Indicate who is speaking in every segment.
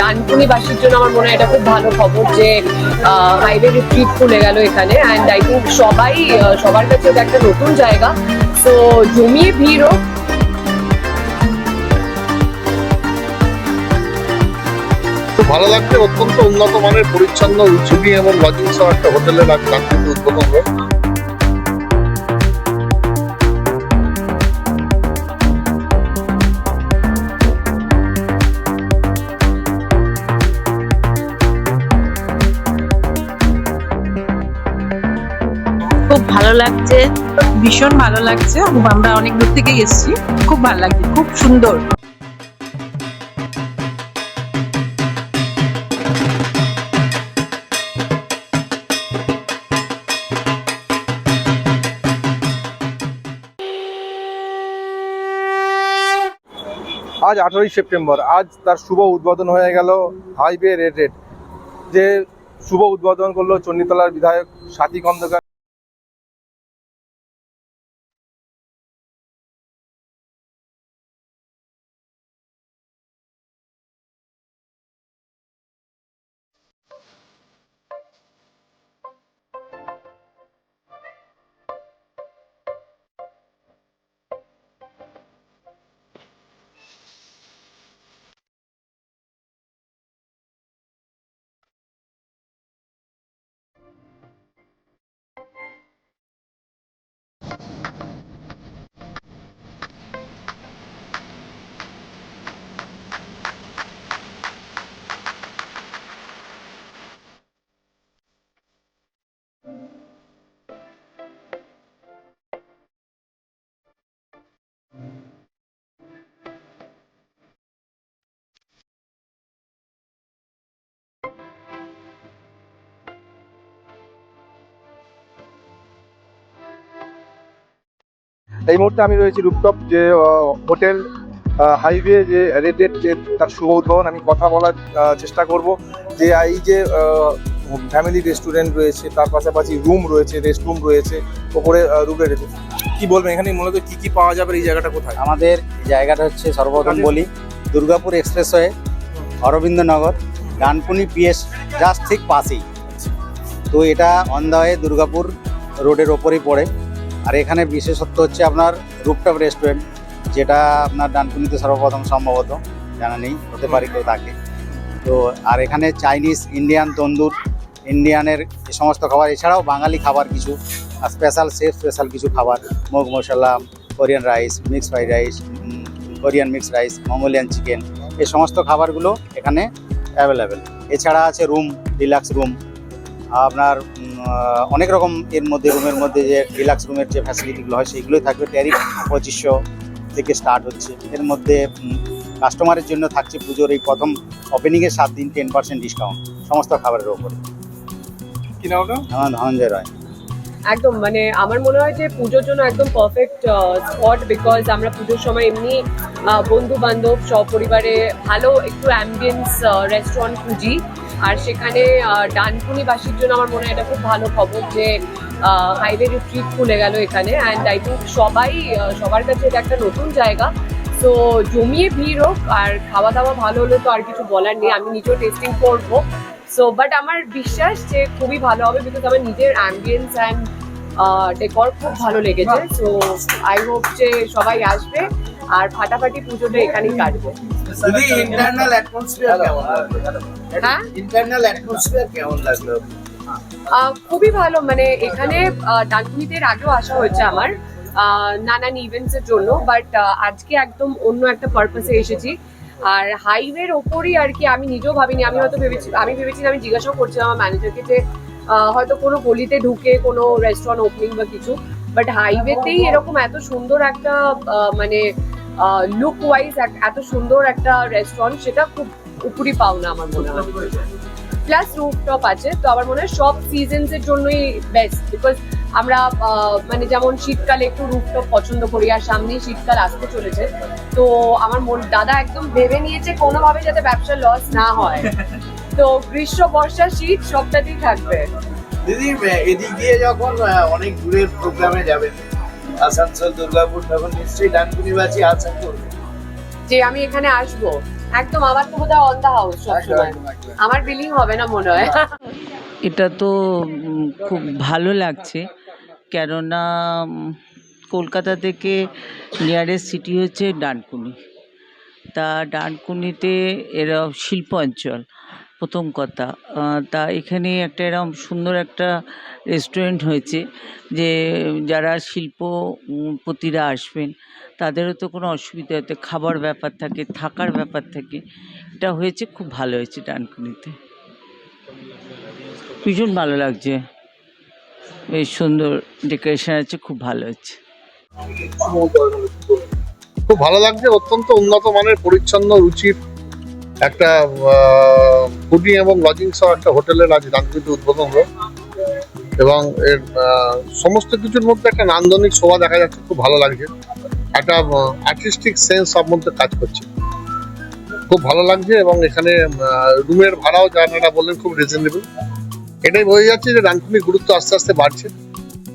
Speaker 1: ডানকুনিবাসীর জন্য আমার মনে হয় এটা খুব ভালো খবর যে হাইওয়ে রিট্রিট খুলে গেল এখানে। অ্যান্ড আই থিঙ্ক সবাই সবার কাছে এটা একটা নতুন জায়গা। সো জমিয়ে ভিড় হোক।
Speaker 2: ভালো লাগছে, অত্যন্ত উন্নত মানের, পরিচ্ছন্ন ঝুঁকি এবং লজিং সহ একটা হোটেলে ডাক্তার উদ্বোধন হলো
Speaker 3: ভালো লাগছে, ভীষণ ভালো লাগছে। আমরা অনেক দূর থেকে এসেছি। খুব ভালো লাগছে, খুব সুন্দর।
Speaker 4: আজ আঠারোই সেপ্টেম্বর, আজ তার শুভ উদ্বোধন হয়ে গেল হাইওয়ে রেড রেড। যে শুভ উদ্বোধন করল চণ্ডীতলার বিধায়ক সাথী খন্দকার এই মুহূর্তে আমি রয়েছি রুপটপ যে হোটেল হাইওয়ে যে রেড রেড যে তার শুভ উদ্বোধন আমি কথা বলার চেষ্টা করব। যে এই যে ফ্যামিলি রেস্টুরেন্ট রয়েছে তার পাশাপাশি রুম রয়েছে রেস্ট রুম রয়েছে ওপরে রুমে রয়েছে কি বলবেন এখানে মূলত কি কি পাওয়া যাবে এই জায়গাটা কোথায়?
Speaker 5: আমাদের জায়গাটা হচ্ছে সর্বপ্রথম বলি Durgapur expressway Arabindanagar Dankuni PS just ঠিক পাশেই। তো এটা অন দা ওয়ে দুর্গাপুর রোডের ওপরেই পড়ে। আর এখানে বিশেষত্ব হচ্ছে আপনার রুপটপ রেস্টুরেন্ট যেটা আপনার ডানকুনিতে সর্বপ্রথম সম্ভবত, জানা নেই, হতে পারে কেউ থাকে। তো, আর এখানে চাইনিজ ইন্ডিয়ান তন্দুর ইন্ডিয়ানের যে সমস্ত খাবার, এছাড়াও বাঙালি খাবার কিছু স্পেশাল সেফ স্পেশাল কিছু খাবার, মুগ মশলা, Korean rice mix fried rice Korean mix rice Mongolian chicken এই সমস্ত খাবারগুলো এখানে অ্যাভেলেবেল এছাড়া আছে রুম ডিলাক্স রুম আপনার অনেক রকম এর মধ্যে রুমের মধ্যে যে ডিলাক্স রুমের যে ফ্যাসিলিটিগুলো হয় সেইগুলোই থাকবে। ট্যারিফ পঁচিশশো থেকে স্টার্ট হচ্ছে। এর মধ্যে কাস্টমারের জন্য থাকছে পুজোর এই প্রথম ওপেনিংয়ের সাত দিন টেন পার্সেন্ট ডিসকাউন্ট সমস্ত খাবারের ওপরে।
Speaker 4: কি না
Speaker 5: আমার ধনঞ্জয় রায়।
Speaker 1: একদম মানে আমার মনে হয় যে পুজোর জন্য একদম পারফেক্ট স্পট বিকজ আমরা পুজোর সময় এমনি বন্ধু বান্ধব সপরিবারে ভালো একটু অ্যাম্বিয়েন্স রেস্টুরেন্ট খুঁজি। আর সেখানে ডানকুনিবাসীর জন্য আমার মনে হয় এটা খুব ভালো খবর যে হাইওয়ে রিট্রিট খুলে গেল এখানে অ্যান্ড আই থিঙ্ক সবাই সবার কাছে এটা একটা নতুন জায়গা। তো জমিয়ে ভিড় হোক আর খাওয়া দাওয়া ভালো হলে তো আর কিছু বলার নেই আমি নিজেও টেস্টিং করব। সো বাট আমার বিশ্বাস যে খুবই ভালো হবে বিকজ আমার নিজের অ্যাম্বিয়েন্স অ্যান্ড ডেকর খুব ভালো লেগেছে। সো আই হোপ যে সবাই আসবে। আর ফাটাফাটি পুজোটা এখানেই কাটবে।
Speaker 6: দিদি ইন্টারনাল অ্যাটমসফিয়ার কেমন লাগল?
Speaker 1: হ্যাঁ?
Speaker 6: ইন্টারনাল অ্যাটমসফিয়ার কেমন লাগল?
Speaker 1: খুবই ভালো মানে এখানে ডানকুনিতে আগেও আসা হয়েছে আমার নানান ইভেন্টস এর জন্য বাট আজকে একদম অন্য একটা পারপাসে এসেছি। আর হাইওয়ের ওপরই আর কি আমি নিজেও ভাবিনি আমি হয়তো ভেবেছি আমি ভেবেছিলাম আমি জিজ্ঞাসাও করছিলাম আমার ম্যানেজারকে যে হয়তো কোনো গলিতে ঢুকে কোনো রেস্টুরেন্ট ওপেনিং বা কিছু বাট হাইওয়েতেই এরকম এত সুন্দর একটা মানে লুক ওয়াইজ এত সুন্দর একটা রেস্টুরেন্ট সেটা খুব উপরি পাওনা আমার মনে হয়। প্লাস রুফটপ আছে, তো আমার মনে হয় সব সিজনস এর জন্যই বেস্ট বিকজ আমরা মানে যেমন শীতকালে একটু রুফটপ পছন্দ করি আর সামনেই শীতকাল আসতে চলেছে, তো আমার মন, দাদা একদম ভেবে নিয়েছে কোনোভাবে যাতে ব্যবসা লস না হয়। তো গ্রীষ্ম বর্ষা শীত সবটাতেই থাকবে।
Speaker 6: দিদি এদিক দিয়ে যখন অনেক দূরের প্রোগ্রামে যাবেন আসানসোল দুর্গাপুর তখন নিশ্চয়ই ডানকুনিবাসী আশা করবে
Speaker 1: যে আমি এখানে আসব। একদম আমার তো বোধহয় অন দা হাউস সবসময়। আমার বিলিং হবে না মনে হয়।
Speaker 7: এটা তো খুব ভালো লাগছে। কেননা কলকাতা থেকে নিয়ারেস্ট সিটি হচ্ছে ডানকুনি। তা ডানকুনিতে এরা শিল্প অঞ্চল। প্রথম কথা। তা এখানে একটা এরকম সুন্দর একটা রেস্টুরেন্ট হয়েছে যে যারা শিল্পপতিরা আসবেন, তাদেরও তো কোনো অসুবিধা হতে, খাবার ব্যাপার থাকে, থাকার ব্যাপার থাকে। এটা হয়েছে, খুব ভালো হয়েছে ডানকুনিতে। ভীষণ ভালো লাগছে। বেশ সুন্দর ডেকোরেশন আছে, খুব ভালো হচ্ছে
Speaker 2: খুব ভালো লাগছে, অত্যন্ত উন্নত মানের, পরিচ্ছন্ন, রুচির একটা ফুডিং এবং লজিং সহ একটা হোটেলের আজ ডানকুনিতে উদ্বোধন হলো। এবং এর সমস্ত কিছুর মধ্যে একটা নান্দনিক শোভা দেখা যাচ্ছে, খুব ভালো লাগছে। একটা আর্টিস্টিক সেন্স সব মধ্যে কাজ করছে। খুব ভালো লাগছে এবং এখানে রুমের ভাড়াও যারা বললেন খুব রিজনেবল এটাই বোঝা যাচ্ছে যে ডানকুনির গুরুত্ব আস্তে আস্তে বাড়ছে।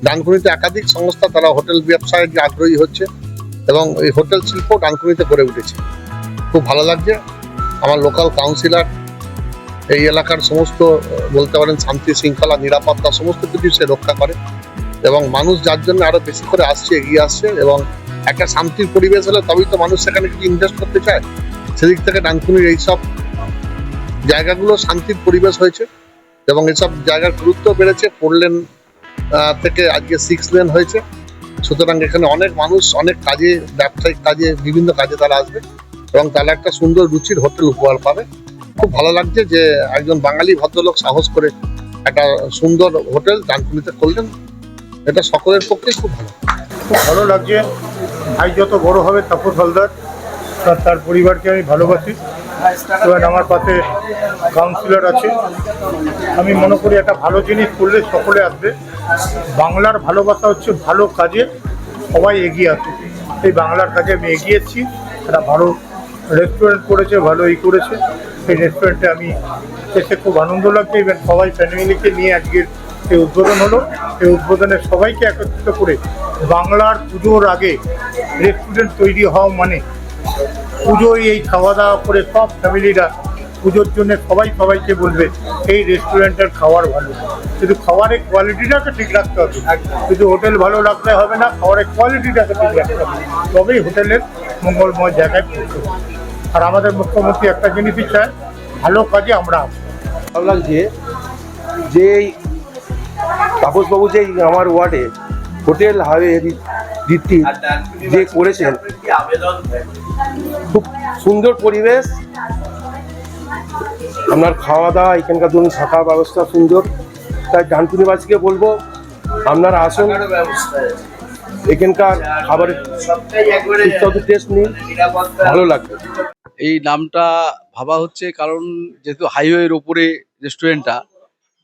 Speaker 2: ডানকুনিতে একাধিক সংস্থা, তারা হোটেল ব্যবসায় আগ্রহী হচ্ছে এবং এই হোটেল শিল্প ডানকুনিতে গড়ে উঠেছে। খুব ভালো লাগছে। আমার লোকাল কাউন্সিলর এই এলাকার সমস্ত বলতে পারেন শান্তি শৃঙ্খলা, নিরাপত্তা সমস্ত কিছু সে রক্ষা করে এবং মানুষ যার জন্য আরও বেশি করে আসছে, এগিয়ে আসছে এবং একটা শান্তির পরিবেশ হলে তবেই তো মানুষ সেখানে কিছু ইনভেস্ট করতে চায়। সেদিক থেকে ডানকুনির এইসব জায়গাগুলো শান্তির পরিবেশ হয়েছে এবং এসব জায়গার গুরুত্ব বেড়েছে। ফোর লেন থেকে আজকে সিক্স লেন হয়েছে। সুতরাং এখানে অনেক মানুষ, অনেক কাজে, ব্যবসায়িক কাজে, বিভিন্ন কাজে তারা আসবে। এবং তারা একটা সুন্দর রুচির হোটেল উপহার পাবে। খুব ভালো লাগছে যে একজন বাঙালি ভদ্রলোক সাহস করে একটা সুন্দর হোটেল ডানকুনিতে করলেন। এটা সকলের পক্ষে খুব ভালো।
Speaker 8: খুব ভালো লাগছে। ভাই যত বড় হবে তাপস হালদার, তার তার পরিবারকে আমি ভালোবাসি। এবং আমার পাশে কাউন্সিলর আছে। আমি মনে করি একটা ভালো জিনিস করলে সকলে আসবে। বাংলার ভালোবাসা হচ্ছে ভালো কাজে সবাই এগিয়ে আসে এই বাংলার কাজে আমি এগিয়েছি একটা ভালো রেস্টুরেন্ট করেছে ভালো ই করেছে। সেই রেস্টুরেন্টে আমি এসে খুব আনন্দ লাগছে। ইভেন সবাই ফ্যামিলিকে নিয়ে আজকের এই উদ্বোধন হলো। এই উদ্বোধনে সবাইকে একত্রিত করে বাংলার পুজোর আগে রেস্টুরেন্ট তৈরি হওয়া মানে পুজোয় এই খাওয়া দাওয়া করে সব ফ্যামিলিরা পুজোর জন্য সবাই সবাইকে বলবে, এই রেস্টুরেন্টের খাবার ভালো। শুধু খাবারের কোয়ালিটিটাকে ঠিক রাখতে হবে। শুধু হোটেল ভালো রাখলে হবে না খাবারের কোয়ালিটিটাকে ঠিক রাখতে হবে। তবেই হোটেলের মঙ্গলময় জায়গায় পৌঁছবে। আর আমাদের মুখ্যমন্ত্রী একটা জিনিসই চায় ভালো কাজে আমরা
Speaker 4: ভালো লাগছে যে তাপসবাবু যে আমার ওয়ার্ডে হোটেল হাইওয়ে ভিত্তি যে করেছেন খুব সুন্দর পরিবেশ আপনার খাওয়া দাওয়া এখানকার ধরুন থাকার ব্যবস্থা সুন্দর তাই ডানকুনিবাসীকে বলব আপনারা আসুন এখানকার খাবারের টেস্ট নিন ভালো লাগবে।
Speaker 9: এই নামটা ভাবা হচ্ছে কারণ যেহেতু হাইওয়ের ওপরে রেস্টুরেন্টটা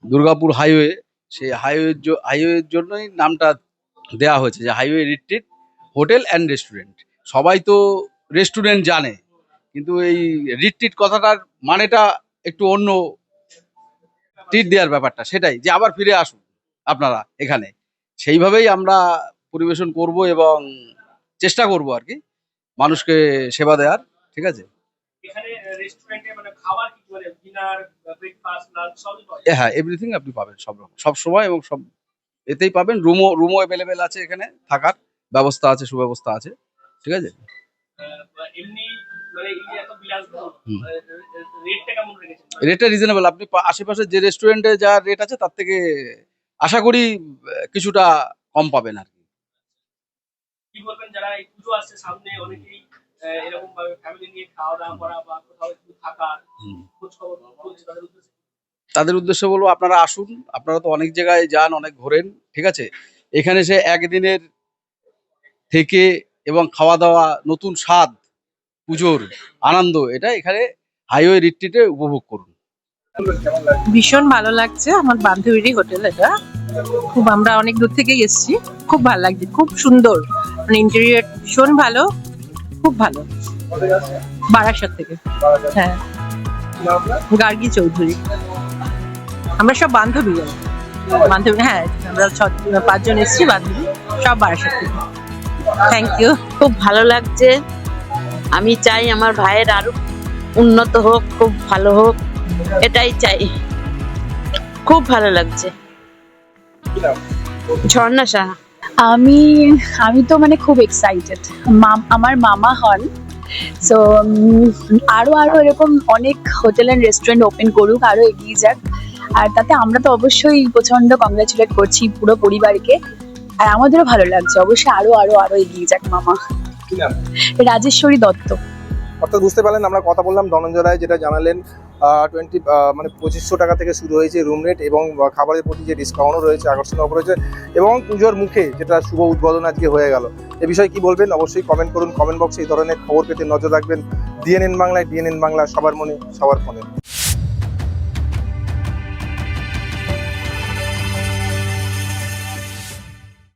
Speaker 9: দুর্গাপুর হাইওয়ে সেই হাইওয়ের হাইওয়ের জন্যই নামটা দেয়া হয়েছে যে highway retreat hotel and restaurant সবাই তো রেস্টুরেন্ট জানে, কিন্তু এই রিট্রিট কথাটার মানেটা একটু অন্য ট্রিট দেওয়ার ব্যাপারটা, সেটাই। যে আবার ফিরে আসুন আপনারা এখানে। সেইভাবেই আমরা পরিবেশন করব এবং চেষ্টা করব আর কি, মানুষকে সেবা দেওয়ার, ঠিক আছে?
Speaker 10: এখানে রেস্টুরেন্টে মানে খাবার কি মানে ডিনার ব্রেকফাস্ট লাঞ্চ সবই পাওয়া
Speaker 9: এ হ্যাঁ এভরিথিং আপনি পাবেন সব রকম। সব সময় এবং সব এতেই পাবেন। রুমও রুমও অ্যাভেলেবেল আছে এখানে থাকার। ব্যবস্থা আছে সুব্যবস্থা আছে। ঠিক আছে?
Speaker 10: এমনি মানে। রেটটা মানে
Speaker 9: রিজনেবল আপনি আশেপাশে যে রেস্টুরেন্টে যা রেট আছে তার থেকে আশা করি কিছুটা কম পাবেন আর কি
Speaker 10: বলবেন যারা এই পুজো আসছে সামনে অনেকেই এরকম ভাবে ফ্যামিলি নিয়ে খাওয়া দাওয়া করা বা কোথাও একটু থাকা খোঁজ খবর তাদের উদ্দেশ্যে
Speaker 9: তাদের উদ্দেশ্যে বলব আপনারা আসুন আপনারা তো অনেক জায়গায় যান অনেক ঘোরেন ঠিক আছে? এখানে সে একদিনের থেকে এবং খাওয়া দাওয়া নতুন স্বাদ পুজোর আনন্দ এটা এখানে হাইওয়ে রিট্রিটে উপভোগ করুন।
Speaker 3: ভীষণ ভালো লাগছে আমার বান্ধবীরই হোটেল এটা। খুব আমরা অনেক দূর থেকেই এসেছি খুব ভালো লাগছে খুব সুন্দর। মানে ইন্টেরিয়র ভীষণ ভালো খুব ভালো। বারাসাত থেকে। হ্যাঁ। গার্গী চৌধুরী। আমরা সব বান্ধবী। বান্ধবী হ্যাঁ আমরা ছ- পাঁচজন এসেছি বান্ধবী, সব বারাসাত থেকে। থ্যাংক ইউ
Speaker 11: খুব ভালো লাগছে। আমি চাই আমার ভাইয়ের আরও উন্নত হোক, খুব ভালো হোক। এটাই চাই। খুব ভালো লাগছে। ঝর্ণা সাহা।
Speaker 12: আমি আমি তো মানে খুব এক্সাইটেড আমার মামা হন। সো আরও আরও এরকম অনেক হোটেল অ্যান্ড রেস্টুরেন্ট ওপেন করুক আরও এগিয়ে যাক। আর তাতে আমরা তো অবশ্যই প্রচণ্ড কংগ্রাচুলেট করছি পুরো পরিবারকে। আর আমাদেরও ভালো লাগছে। অবশ্যই আরও আরও আরও এগিয়ে যাক মামা। রাজেশ্বরী দত্ত।
Speaker 4: অর্থাৎ বুঝতে পারলেন আমরা কথা বললাম ধনঞ্জয় রায় যেটা জানালেন টোয়েন্টি মানে পঁচিশশো টাকা থেকে শুরু হয়েছে রুম রেট এবং খাবারের প্রতি যে ডিসকাউন্টও রয়েছে আকর্ষণ অফার রয়েছে এবং পুজোর মুখে যেটা শুভ উদ্বোধন আজকে হয়ে গেল। এ বিষয়ে কি বলবেন? অবশ্যই কমেন্ট করুন। কমেন্ট বক্সে এই ধরনের খবর পেতে নজর রাখবেন। ডিএনএন বাংলায় ডিএনএন বাংলা সবার মনে, সবার ফোনে।